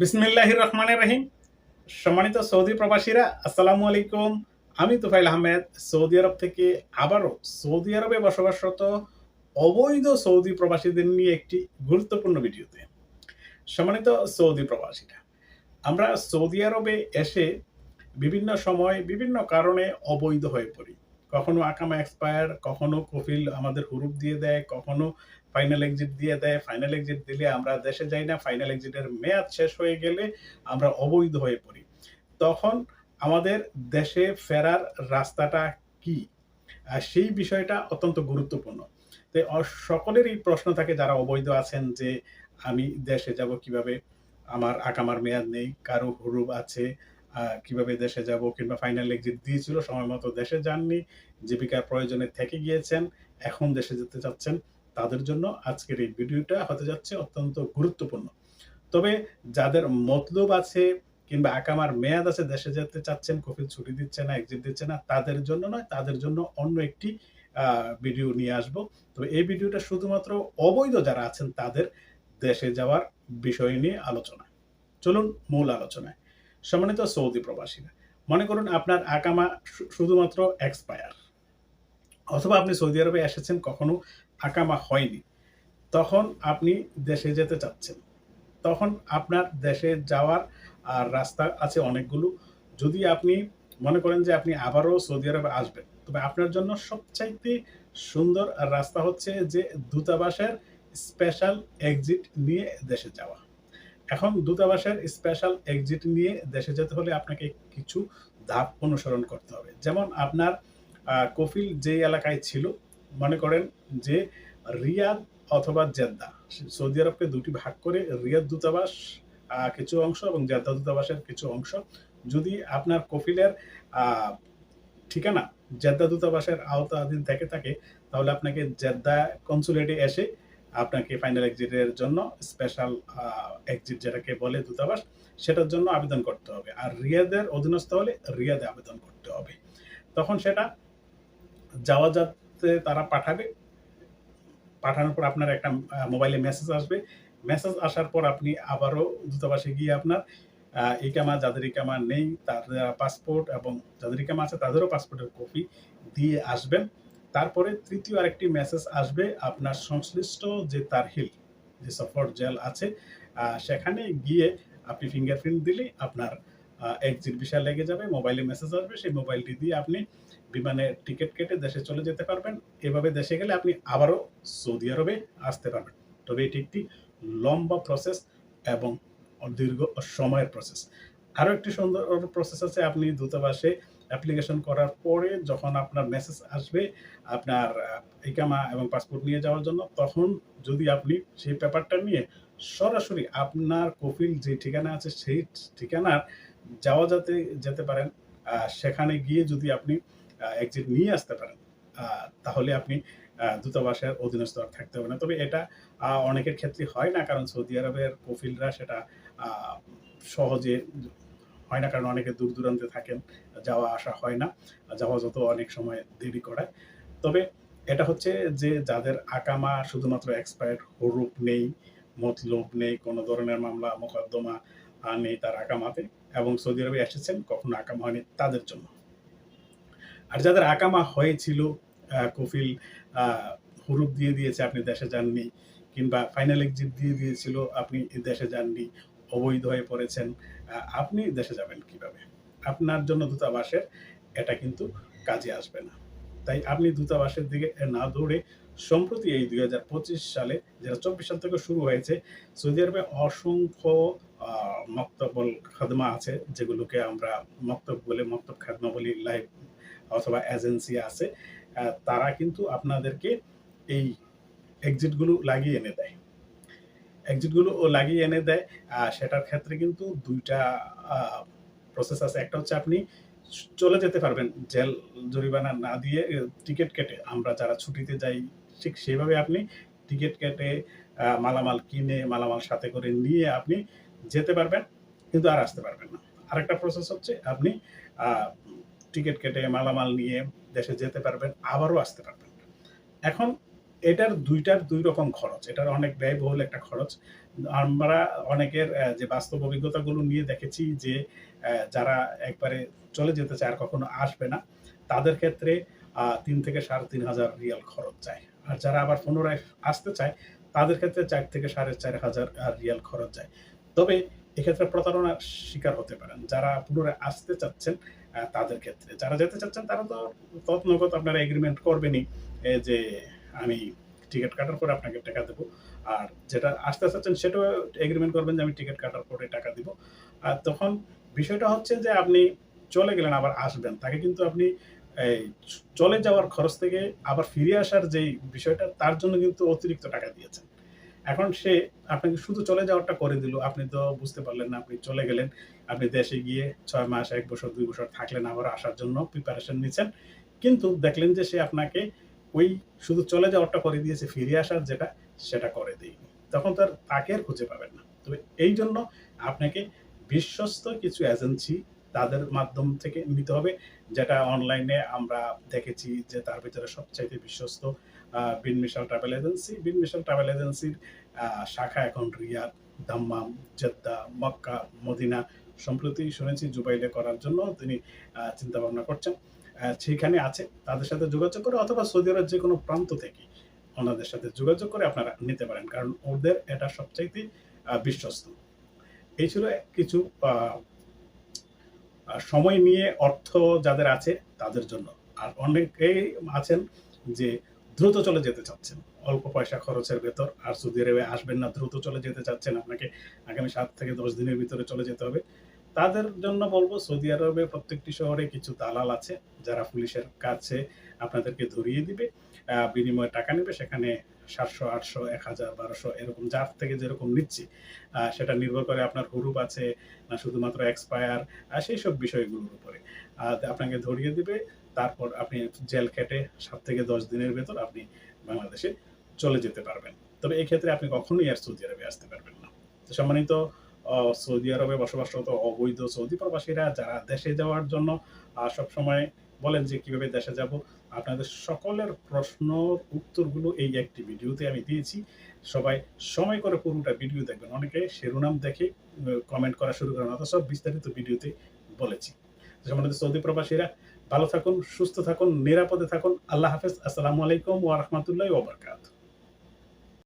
বিসমিল্লাহির রহমানের রহিম। সম্মানিত সৌদি প্রবাসীরা, আসসালামু আলাইকুম। আমি তুফাইল আহমেদ, সৌদি আরব থেকে আবারও সৌদি আরবে বসবাসরত অবৈধ সৌদি প্রবাসীদের নিয়ে একটি গুরুত্বপূর্ণ ভিডিওতে। সম্মানিত সৌদি প্রবাসীরা, আমরা সৌদি আরবে এসে বিভিন্ন সময় বিভিন্ন কারণে অবৈধ হয়ে পড়ি। কখনো আকামা এক্সপায়ার কখনো কফিল আমাদের হুরুপ দিয়ে দেয়, কখনো ফাইনাল এক্সিট দিয়ে দেয়। ফাইনাল এক্সিট দিলে আমরা দেশে যাই না ফাইনাল এক্সিটের মেয়াদ শেষ হয়ে গেলে আমরা অবৈধ হয়ে পড়ি। তখন আমাদের দেশে ফেরার রাস্তাটা কি? আর সেই বিষয়টা অত্যন্ত গুরুত্বপূর্ণ। তো অ- সকলেরই প্রশ্ন থাকে যারা অবৈধ আছেন যে আমি দেশে যাব কীভাবে? আমার আকামার মেয়াদ নেই, কারও হুরুপ আছে কীভাবে দেশে যাব? কিংবা ফাইনাল এক্সিট দিয়েছিল, সময় মতো দেশে যাননি জীবিকার প্রয়োজনে থেকে গিয়েছেন, এখন দেশে যেতে চাচ্ছেন, তাদের জন্য আজকের এই ভিডিওটা হতে যাচ্ছে অত্যন্ত গুরুত্বপূর্ণ। তবে যাদের মতলব আছে কিংবা আকামার মেয়াদ আছে, দেশে যেতে চাচ্ছেন, কফিল ছুটি দিচ্ছে না এক্সিট দিচ্ছে না, তাদের জন্য নয়, তাদের জন্য অন্য একটি ভিডিও নিয়ে আসব। তো এই ভিডিওটা শুধুমাত্র অবৈধ যারা আছেন, তাদের দেশে যাওয়ার বিষয় নিয়ে আলোচনা। চলুন মূল আলোচনায়। সম্মানিত সৌদি প্রবাসীরা, মনে করুন আপনার আকামা শুধুমাত্র এক্সপায়ার অথবা আপনি সৌদি আরবে এসেছেন, কখনো আকামা হয়নি, তখন আপনি দেশে যেতে চাচ্ছেন। তখন আপনার দেশে যাওয়ার, আর রাস্তা আছে অনেকগুলো। যদি আপনি মনে করেন যে আপনি আবারও সৌদি আরবে আসবেন, তবে আপনার জন্য সবচাইতে সুন্দর রাস্তা হচ্ছে যে দূতাবাসের স্পেশাল এক্সিট নিয়ে দেশে যাওয়া। এখন দূতাবাসের স্পেশাল এক্সিট নিয়ে দেশে যেতে হলে আপনাকে কিছু ধাপ অনুসরণ করতে হবে। যেমন আপনার কফিল যে এলাকায় ছিল, মনে করেন যে রিয়াদ অথবা জেদ্দা, সৌদি আরবকে দুটি ভাগ করে রিয়াদ দূতাবাস কিছু অংশ এবং জেদ্দা দূতাবাসের কিছু অংশ। যদি আপনার কফিলের ঠিকানা জেদ্দা দূতাবাসের আওতাধীন থেকে থাকে, তাহলে আপনাকে জেদ্দা কনসুলেটে এসে আপনাকে ফাইনাল এক্সিটের জন্য স্পেশাল এক্সিট যেটাকে বলে দূতাবাস, সেটার জন্য আবেদন করতে হবে। আর রিয়াদের অধীনস্থ হলে রিয়াদে আবেদন করতে হবে। তখন সেটা যাওয়া যাতে তারা পাঠাবে। পাঠানোর পর আপনার একটা মোবাইলে মেসেজ আসবে। মেসেজ আসার পর আপনি আবারও দূতাবাসে গিয়ে আপনার ইকামা, যাদের ইকামা নেই তাদের পাসপোর্ট এবং যাদের ইকামা আছে তাদেরও পাসপোর্টের কপি দিয়ে আসবেন। তারপরে তৃতীয় আরেকটি মেসেজ আসবে আপনার সংশ্লিষ্ট যে তার হিল যে সফর জেল আছে সেখানে গিয়ে আপনি ফিঙ্গারপ্রিন্ট দিলে আপনার এক্সিট ভিসা লেগে যাবে। মোবাইলে মেসেজ আসবে। সেই মোবাইলটি দিয়ে আপনি বিমানে টিকিট কেটে দেশে চলে যেতে পারবেন। এভাবে দেশে গেলে আপনি আবারও সৌদি আরবে আসতে পারবেন। তবে এটি একটি লম্বা প্রসেস এবং দীর্ঘ সময়ের প্রসেস আরও একটি সুন্দর প্রসেস আছে, আপনি দূতাবাসে অ্যাপ্লিকেশন করার পরে যখন আপনার মেসেজ আসবে আপনার ইকামা এবং পাসপোর্ট নিয়ে যাওয়ার জন্য, তখন যদি আপনি সেই পেপারটা নিয়ে সরাসরি আপনার কপিল যে ঠিকানা আছে সেই ঠিকানার যাওয়া যাতে, যেতে পারেন সেখানে গিয়ে যদি আপনি এক্সিট নিয়ে আসতে পারেন। তাহলে আপনি দূতাবাসের অধীনস্থ থাকতে হবে না। তবে এটা অনেকের ক্ষেত্রে হয় না, কারণ সৌদি আরবের কফিলরা সেটা সহজে হয় না, কারণ অনেকে দূর দূরান্তে থাকেন, যাওয়া আসা হয় না, যাওয়া যত অনেক সময় দেরি করায় তবে এটা হচ্ছে যে, যাদের আকামা শুধুমাত্র এক্সপায়ার্ড হরুপ নেই মতলব নেই, কোনো ধরনের মামলা, মোকদ্দমা নেই তার আকামাতে, এবং সৌদি আরবে এসেছেন, কখনো আকামা হয়নি তাদের জন্য। আর যাদের আকামা হয়েছিল কফিল হুরুপ দিয়ে দিয়েছে, আপনি দেশে যাননি, কিংবা ফাইনাল এক্সিট দিয়ে দিয়েছিল, আপনি দেশে যাননি, অবৈধ হয়ে পড়েছেন আপনি দেশে যাবেন কীভাবে? আপনার জন্য দূতাবাসের এটা কিন্তু কাজে আসবে না। তাই আপনি দূতাবাসের দিকে না দৌড়ে, সম্প্রতি এই দুই হাজার পঁচিশ সালে যেটা চব্বিশ সাল থেকে শুরু হয়েছে, সৌদি আরবে অসংখ্য মক্তবল খাদমা আছে, যেগুলোকে আমরা মক্তব বলে মক্তব খাদমা বলি, লাইভ অথবা এজেন্সি আছে তারা কিন্তু আপনাদেরকে এই এক্সিটগুলো লাগিয়ে এনে দেয়। এক্সিটগুলো ও লাগিয়ে এনে দেয় সেটার ক্ষেত্রে কিন্তু দুইটা প্রসেস আছে। একটা হচ্ছে আপনি চলে যেতে পারবেন, জেল জরিমানা না দিয়ে টিকিট কেটে। আমরা যারা ছুটিতে যাই, ঠিক সেইভাবে আপনি টিকিট কেটে মালামাল কিনে, মালামাল সাথে করে নিয়ে আপনি যেতে পারবেন, কিন্তু আর আসতে পারবেন না। আরেকটা প্রসেস হচ্ছে আপনি টিকিট কেটে মালামাল নিয়ে দেশে যেতে পারবেন আবারও আসতে পারবেন এখন এটার দুইটার দুই রকম খরচ এটার অনেক ব্যয়বহুল একটা খরচ আমরা অনেকের যে বাস্তব অভিজ্ঞতাগুলো নিয়ে দেখেছি যে যারা একবারে চলে যেতে চায় আর কখনো আসবে না, তাদের ক্ষেত্রে ৩ থেকে ৩,৫০০ রিয়াল খরচ যায়। আর যারা আবার পুনরায় আসতে চায়, তাদের ক্ষেত্রে চার থেকে ৪,৫০০ আ রিয়াল খরচ যায়। তবে এক্ষেত্রে প্রতারণার শিকার হতে পারেন। যারা পুনরায় আসতে চাচ্ছেন তাদের ক্ষেত্রে। যারা যেতে চাচ্ছেন, তারা তো তৎনগদ আপনারা এগ্রিমেন্ট করবেনই যে আমি টিকিট কাটার পরে আপনাকে টাকা দেব। আর যেটা আসতে চাচ্ছেন, সেটাও এগ্রিমেন্ট করবেন যে আমি টিকিট কাটার পরে টাকা দিব। আর তখন বিষয়টা হচ্ছে যে আপনি চলে গেলেন, আবার আসবেন। তাকে কিন্তু আপনি এই চলে যাওয়ার খরচ থেকে আবার ফিরে আসার যেই বিষয়টা, তার জন্য কিন্তু অতিরিক্ত টাকা দিয়েছেন। এখন সে আপনাকে শুধু চলে যাওয়ারটা করে দিল। আপনি তো বুঝতে পারলেন না আপনি চলে গেলেন। আপনি দেশে গিয়ে ছয় মাস, এক বছর, দুই বছর থাকলেন আবার আসার জন্য প্রিপারেশন নিচ্ছেন। কিন্তু দেখলেন যে সে আপনাকে ওই শুধু চলে যাওয়ারটা করে দিয়েছে, ফিরে আসার যেটা সেটা করে দেয়নি। তখন তার তাকে আর খুঁজে পাবেন না। তবে এই জন্য আপনাকে বিশ্বস্ত কিছু এজেন্সি তাদের মাধ্যম থেকে নিতে হবে। যেটা অনলাইনে আমরা দেখেছি যে তার ভেতরে সবচাইতে বিশ্বস্ত বিন মিশাল ট্রাভেল এজেন্সি। বিন মিশাল ট্রাভেল এজেন্সির শাখা এখন Riyadh, Dammam, Jeddah, Mecca, Medina সম্প্রতি শুনেছি জুবাইলে করার জন্য তিনি চিন্তা ভাবনা করছেন। আ সেখানে আছে। তাদের সাথে যোগাযোগ করে অথবা সৌদি আরব যে কোনো প্রান্ত থেকে ওনাদের সাথে যোগাযোগ করে আপনারা নিতে পারেন। কারণ ওদের এটা সবচাইতে বিশ্বস্ত। এই ছিল কিছু সময় নিয়ে অর্থ যাদের আছে তাদের জন্য। আর অনেকেই আছেন যে দ্রুত চলে যেতে চাচ্ছেন। অল্প পয়সা খরচের ভেতর আর সৌদি আরবে আসবেন না, দ্রুত চলে যেতে চাচ্ছেন। আপনাকে আগামী সাত থেকে ১০ দিনের ভিতরে চলে যেতে হবে। তাদের জন্য বলব সৌদি আরবে প্রত্যেকটি শহরে কিছু দালাল আছে যারা পুলিশের কাছে আপনাদেরকে ধরিয়ে দিবে। বিনিময়ে টাকা নেবে সেখানে ৭০০, ৮০০, ১০০০, ১২০০ এরকম যার থেকে যেরকম নিচ্ছি সেটা নির্ভর করে আপনার হুরুপ আছে না শুধুমাত্র এক্সপায়ার সেই সব বিষয়গুলোর উপরে। আপনাকে ধরিয়ে দিবে। তারপর আপনি জেল খেটে সাত থেকে ১০ দিনের ভেতর আপনি বাংলাদেশে চলে যেতে পারবেন। তবে এক্ষেত্রে আপনি কখনোই আর সৌদি আরবে আসতে পারবেন না। তো সম্মানিত সৌদি আরবে বসবাসরত অবৈধ সৌদি প্রবাসীরা যারা দেশে যাওয়ার জন্য সবসময় বলেন যে কীভাবে দেশে যাব? আপনাদের সকলের প্রশ্নর উত্তরগুলো এই একটি ভিডিওতে আমি দিয়েছি। সবাই সময় করে পুরোটা ভিডিও দেখবেন। অনেকে শিরোনাম দেখে কমেন্ট করা শুরু করেন অথচ বিস্তারিত ভিডিওতে বলেছি। সম্মানিত সৌদি প্রবাসীরা ভালো থাকুন, সুস্থ থাকুন, নিরাপদে থাকুন। আল্লাহ হাফেজ। আসসালামু আলাইকুম ওয়া বারাকাতুহু।